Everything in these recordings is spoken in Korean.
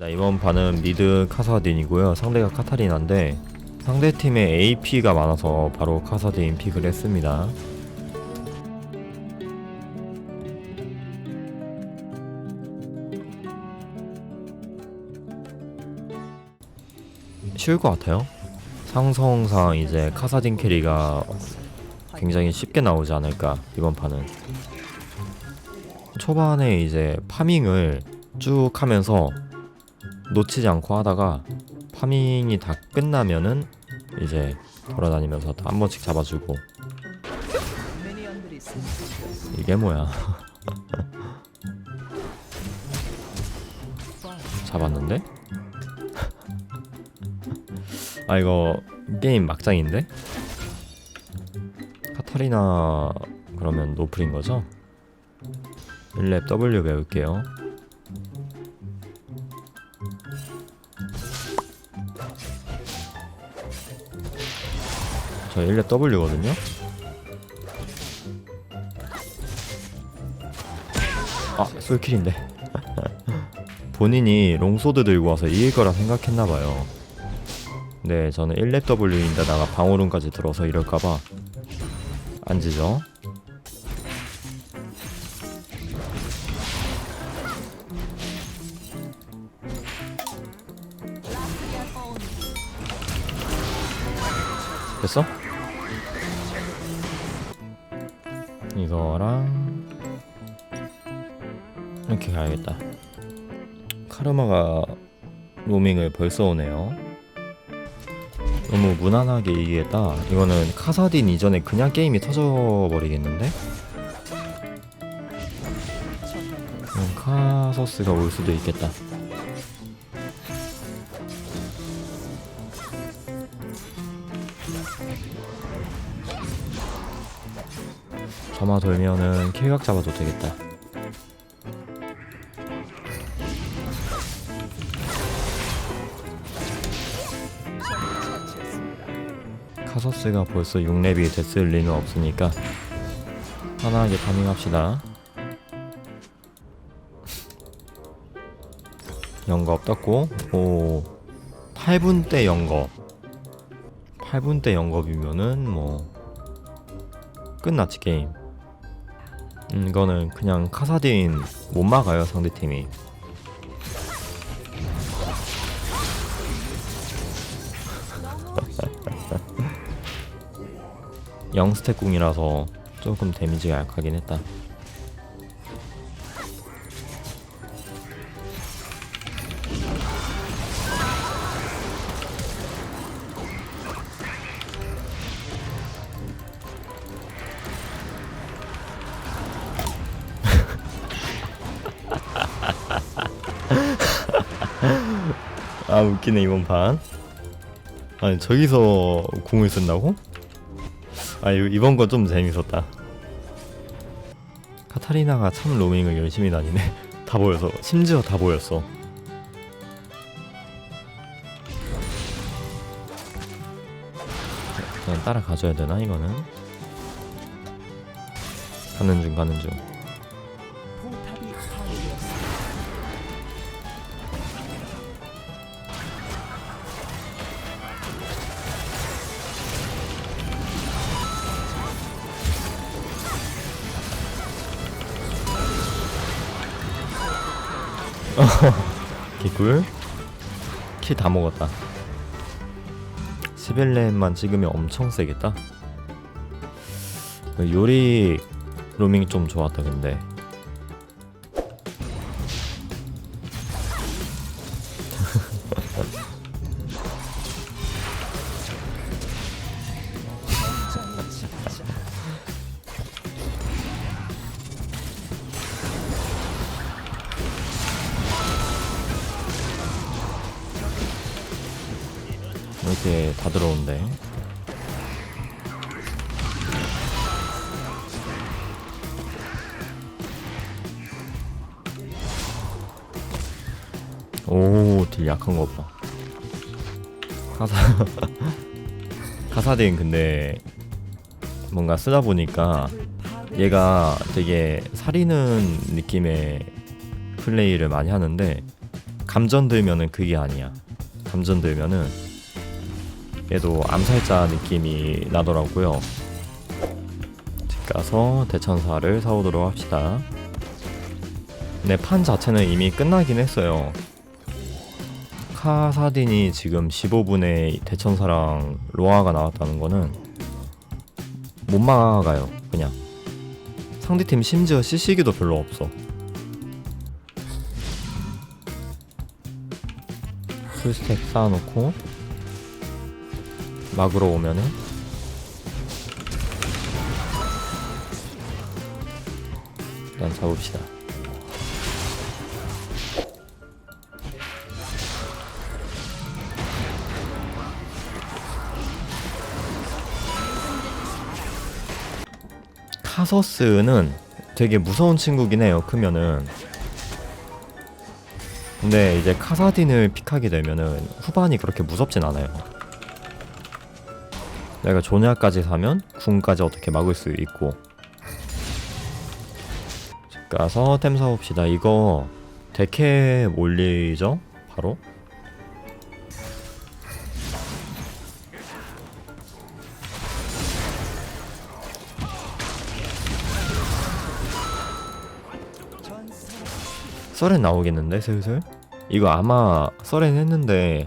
자, 이번 판은 미드 카사딘이고요. 상대가 카타리나인데 상대 팀에 AP가 많아서 바로 카사딘 픽을 했습니다. 쉬울 것 같아요. 상성상 이제 카사딘 캐리가 굉장히 쉽게 나오지 않을까 이번 판은. 초반에 이제 파밍을 쭉 하면서 놓치지 않고 하다가 파밍이 다 끝나면은 이제 돌아다니면서 한 번씩 잡아주고 이게 뭐야 잡았는데? 아 이거 게임 막장인데? 카타리나 그러면 노플인 거죠? 1렙 W 배울게요 저 1렙 W거든요? 아 솔킬인데. 본인이 롱소드 들고 와서 이길 거라 생각했나봐요. 네 저는 1렙 W인데다가 방어run까지 들어서 이럴까봐. 안 지죠? 됐어? 이거랑 이렇게 가야겠다. 카르마가 로밍을 벌써 오네요. 너무 무난하게 이기겠다. 이거는 카사딘 이전에 그냥 게임이 터져버리겠는데? 음, 카서스가 올 수도 있겠다 점화 돌면은 킬각 잡아도 되겠다. 카서스가 벌써 6렙이 됐을 리는 없으니까 편하게 파밍합시다. 영겁 떴고 오 8분 때 영겁 8분 때 영겁이면은 뭐 끝났지 게임. 음, 이거는 그냥 카사딘 못 막아요 상대팀이. 영스택 궁이라서 조금 데미지가 약하긴 했다. 아 웃기네 이번 판. 아니 저기서 궁을 쓴다고? 아 이- 이번 건 좀 재밌었다. 카타리나가 참 로밍을 열심히 다니네. 다 보여서 심지어 다 보였어. 그냥 따라가줘야 되나 이거는? 가는 중 가는 중. 개꿀? 킬 다 먹었다. 11렙만 찍으면 엄청 세겠다? 그 요리 로밍 좀 좋았다 근데 이렇게 다 들어온대 오 딜 약한 거 봐 카사 카사딘 근데 뭔가 쓰다 보니까 얘가 되게 살리는 느낌의 플레이를 많이 하는데 감전 들면은 그게 아니야. 감전 들면은 얘도 암살자 느낌이 나더라고요. 집 가서 대천사를 사오도록 합시다. 네, 판 자체는 이미 끝나긴 했어요. 카사딘이 지금 15분에 대천사랑 로아가 나왔다는 거는 못 막아가요, 그냥. 상대팀 심지어 CC기도 별로 없어. 풀스택 쌓아놓고 막으러 오면은 일단 잡읍시다. 카서스는 되게 무서운 친구긴 해요. 크면은. 근데 이제 카사딘을 픽하게 되면은 후반이 그렇게 무섭진 않아요. 내가 조냐까지 사면 궁까지 어떻게 막을 수 있고. 집 가서 템 사봅시다. 이거 데캐 올리죠? 바로? 썰엔 나오겠는데 슬슬? 이거 아마 썰엔 했는데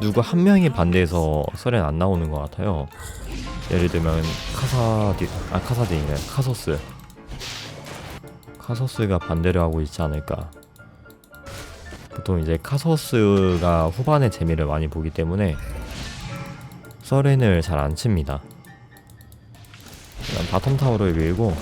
누구 한 명이 반대해서 썰엔 안 나오는 것 같아요. 예를 들면 카사디 아 카사딘이네 카소스 카소스가 반대를 하고 있지 않을까. 보통 이제 카소스가 후반의 재미를 많이 보기 때문에 썰엔을 잘 안 칩니다. 바텀 타워를 밀고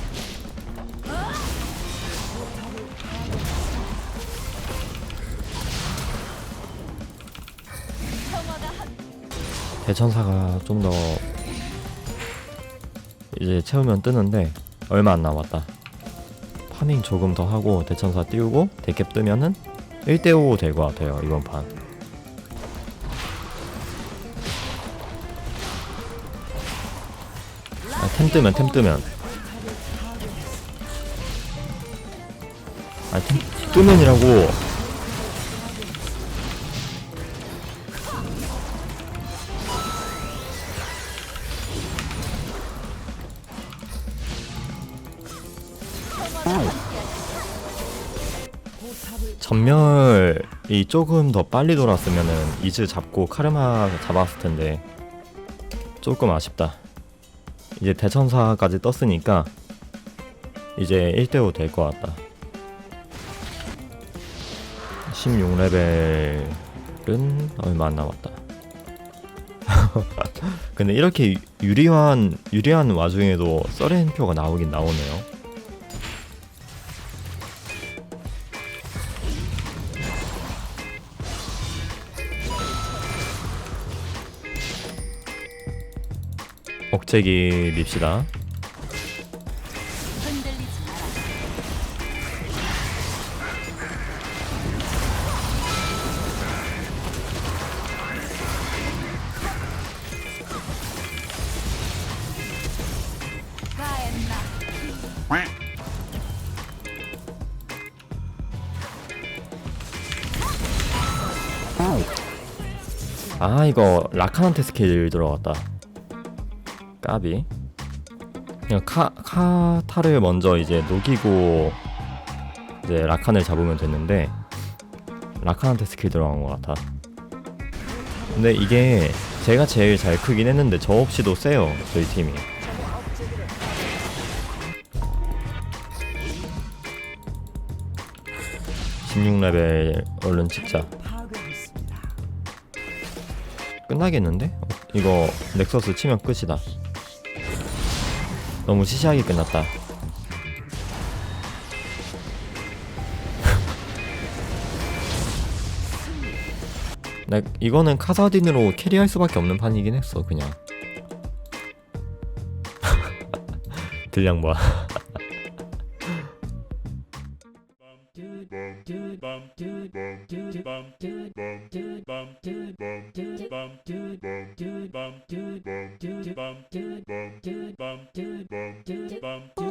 대천사가 좀 더 이제 채우면 뜨는데 얼마 안 남았다. 파밍 조금 더 하고 대천사 띄우고 대캡 뜨면은 1대5 될 것 같아요 이번 판. 아, 템 뜨면 템 뜨면. 아 템 뜨면이라고. 전멸이 조금 더 빨리 돌았으면은 이즈 잡고 카르마 잡았을 텐데 조금 아쉽다. 이제 대천사까지 떴으니까 이제 1대5 될 것 같다. 16레벨은 얼마 안 남았다. 근데 이렇게 유리한 유리한 와중에도 썰렌표가 나오긴 나오네요. 억제기 밉시다. 아 이거 라칸한테 스킬 들어갔다. 까비. 그냥 카 카타를 먼저 이제 녹이고 이제 라칸을 잡으면 됐는데 라칸한테 스킬 들어간 것 같아. 근데 이게 제가 제일 잘 크긴 했는데 저 없이도 세요 저희 팀이. (16레벨) 얼른 찍자. 끝나겠는데? 어, 이거 넥서스 치면 끝이다. 너무 시시하게 끝났다 나 이거는 카사딘으로 캐리할 수밖에 없는 판이긴 했어 그냥 들량 뭐야 bum dude bum dude bum dude bum dude bum dude bum dude bum dude bum dude bum